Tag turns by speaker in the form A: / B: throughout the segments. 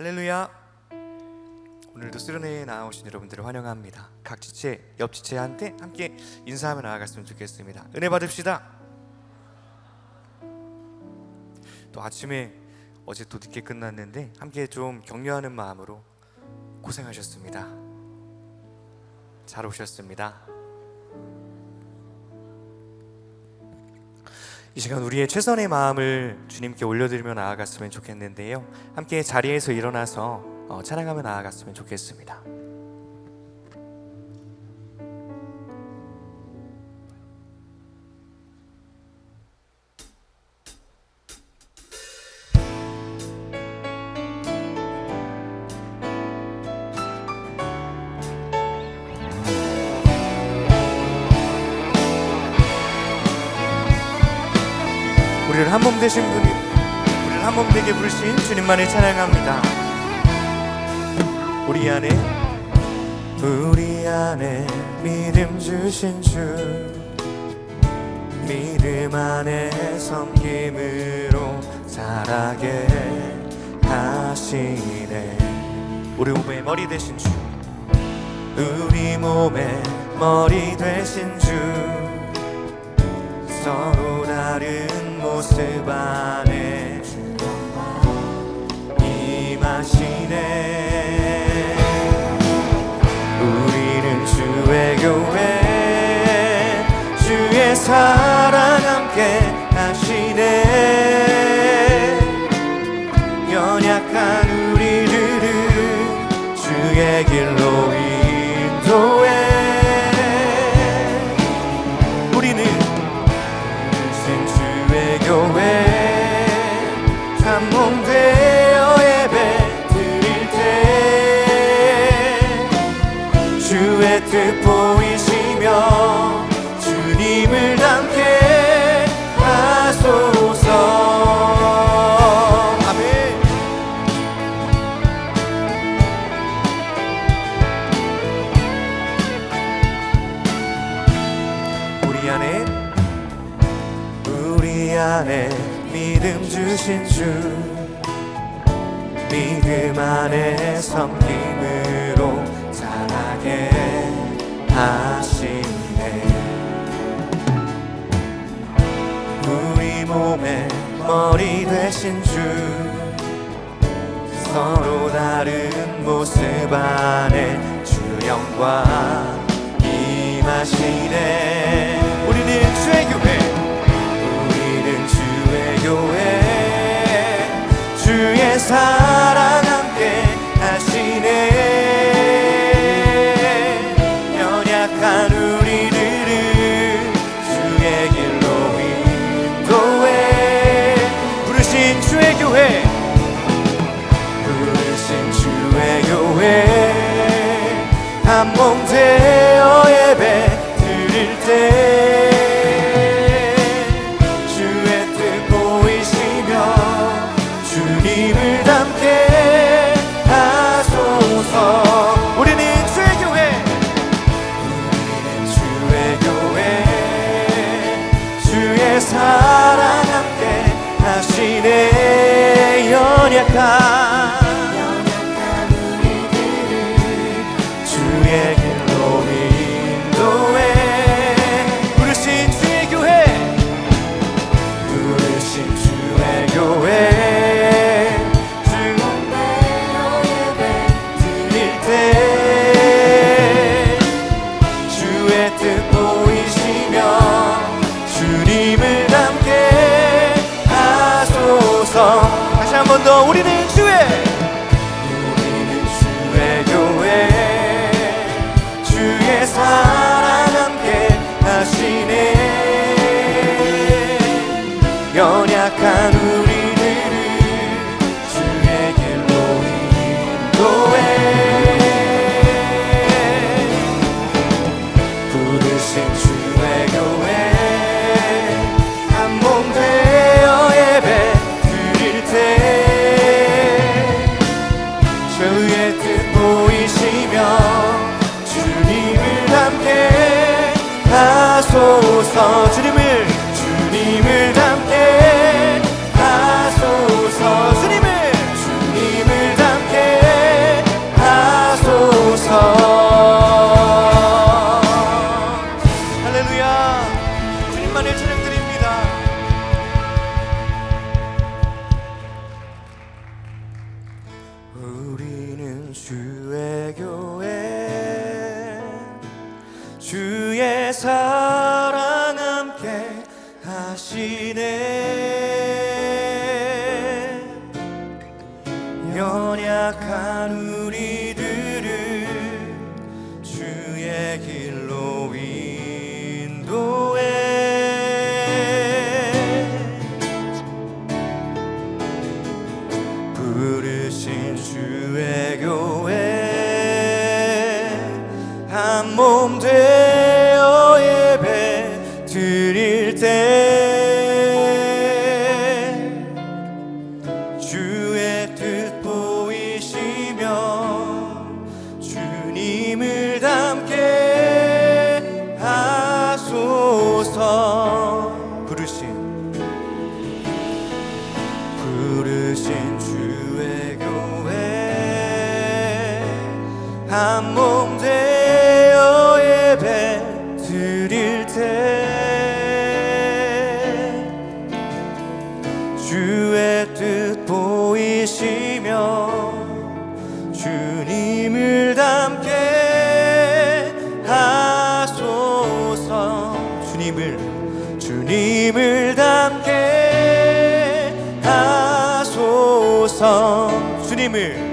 A: 할렐루야. 오늘도 쓰러내에 나오신 여러분들을 환영합니다. 각 지체, 옆 지체한테 함께 인사하며 나아갔으면 좋겠습니다. 은혜 받읍시다. 또 아침에 어제 또 늦게 끝났는데 함께 좀 격려하는 마음으로 고생하셨습니다. 잘 오셨습니다. 이 시간 우리의 최선의 마음을 주님께 올려드리며 나아갔으면 좋겠는데요. 함께 자리에서 일어나서 어, 찬양하며 나아갔으면 좋겠습니다. 우리를 한 몸 되신 분이 우리를 한 몸 되게 부르신 주님만을 찬양합니다. 우리 안에 우리 안에 믿음 주신 주 믿음 안에 섬김으로 자라게 하시네 우리 몸의 머리 되신 주 우리 몸의 머리 되신 주 서로 다른 모습 안에 임하시네. 우리는 주의 교회 주의 사랑 함께 하시네. 연약한 우리들을 주의 길로 인도해 뜻 보이시며 주님을 닮게 하소서. 아멘. 우리 안에 우리 안에 믿음 주신 주 믿음 안에 섬 머리 되신 주. 서로 다른 모습 안에 주 영광 임하시네. 우리는 주의 교회. 우리는 주의 교회. 주의 사랑 사랑 함께 하시네. 연약한 sevdam ki 주옵소서 주님을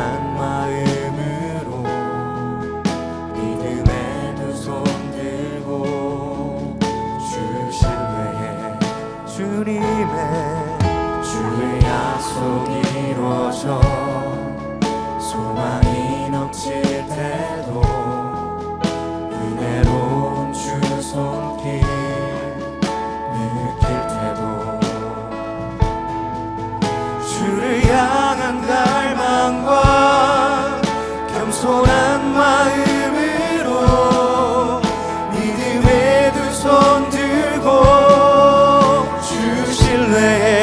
A: and Yeah.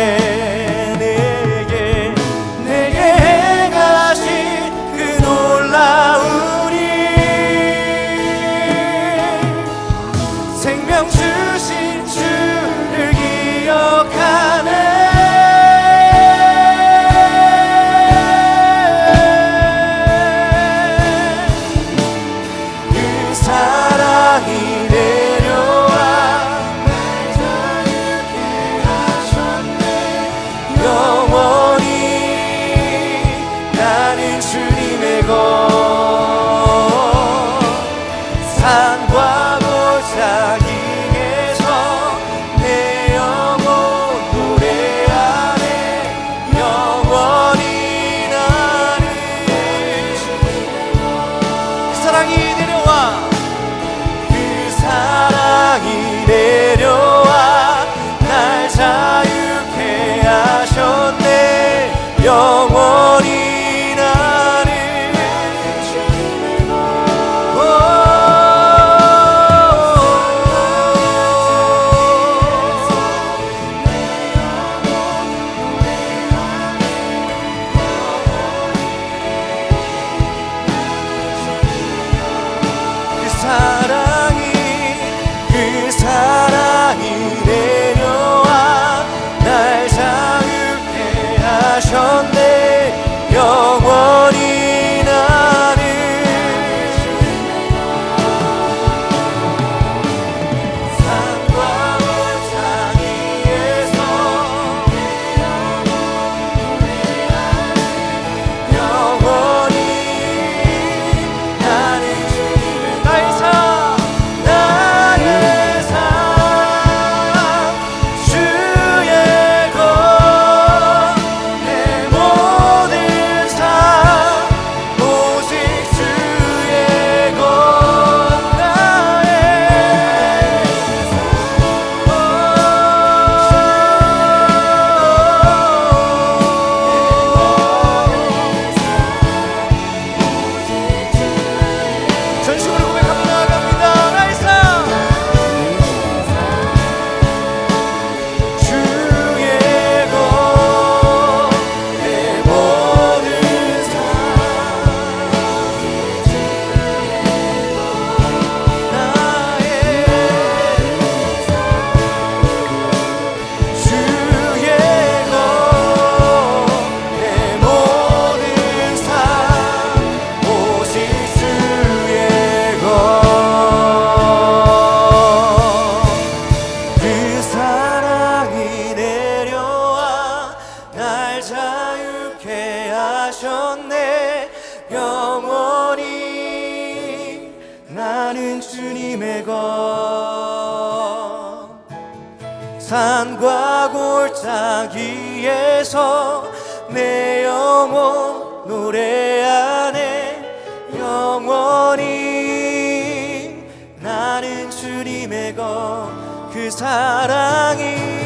A: 그 사랑이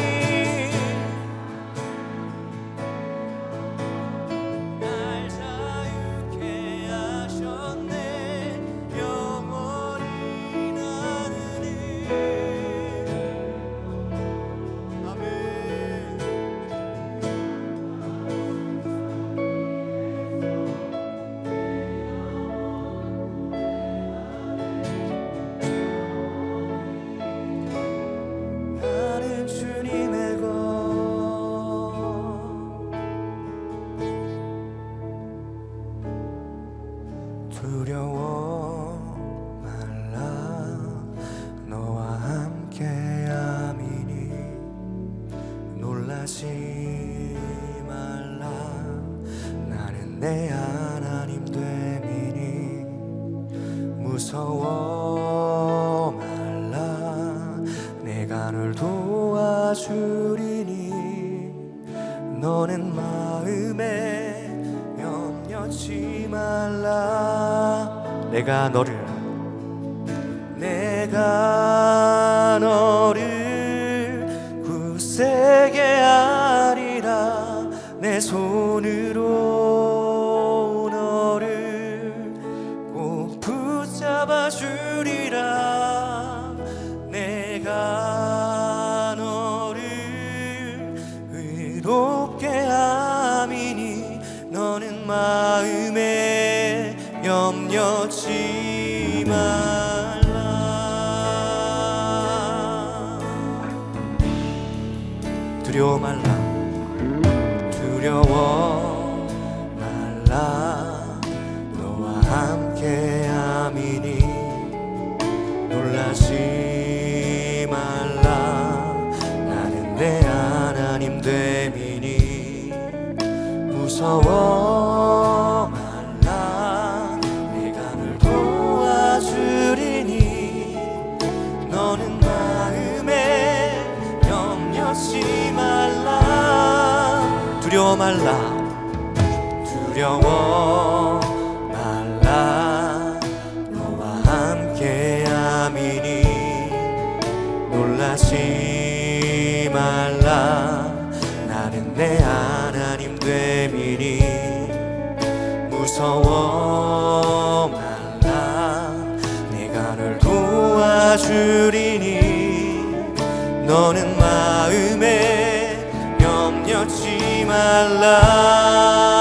A: 두려워 mon 비밀이 무서워 말라. 내가 널 도와주리니 너는 마음에 염려치 말라.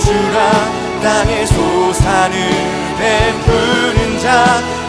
A: 주가 땅에 소산을 베푸는 자